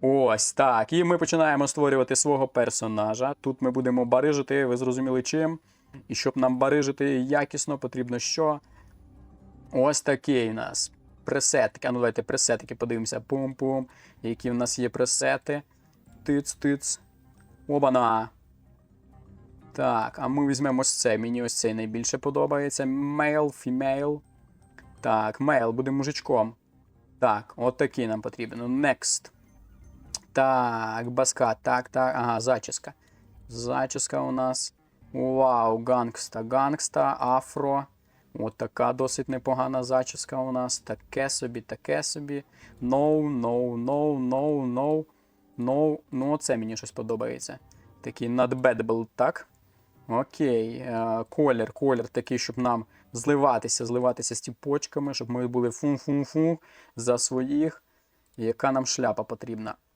Ось так. І ми починаємо створювати свого персонажа. Тут ми будемо барижити, ви зрозуміли чим. І щоб нам барижити якісно, потрібно що? Ось такий у нас пресетики. А ну давайте пресетики подивимося. Пум-пум. Які в нас є пресети. Тиц-тиц. Обана. Так, а ми візьмемо ось це. Мені ось цей найбільше подобається. Мейл, фімейл. Так, мейл, буде мужичком. Так, от такий нам потрібен. Next. Так, баска, так, так. Ага, зачіска. Зачіска у нас. Вау, гангста, гангста, афро. От така досить непогана зачіска у нас. Таке собі, таке собі. No, no, no, no, no. No. Ну, оце мені щось подобається. Такий badable, так? Окей. Е, колір, колір такий, щоб нам зливатися, зливатися з тіпочками, щоб ми були фум-фум-фум за своїх. Яка нам шляпа потрібна?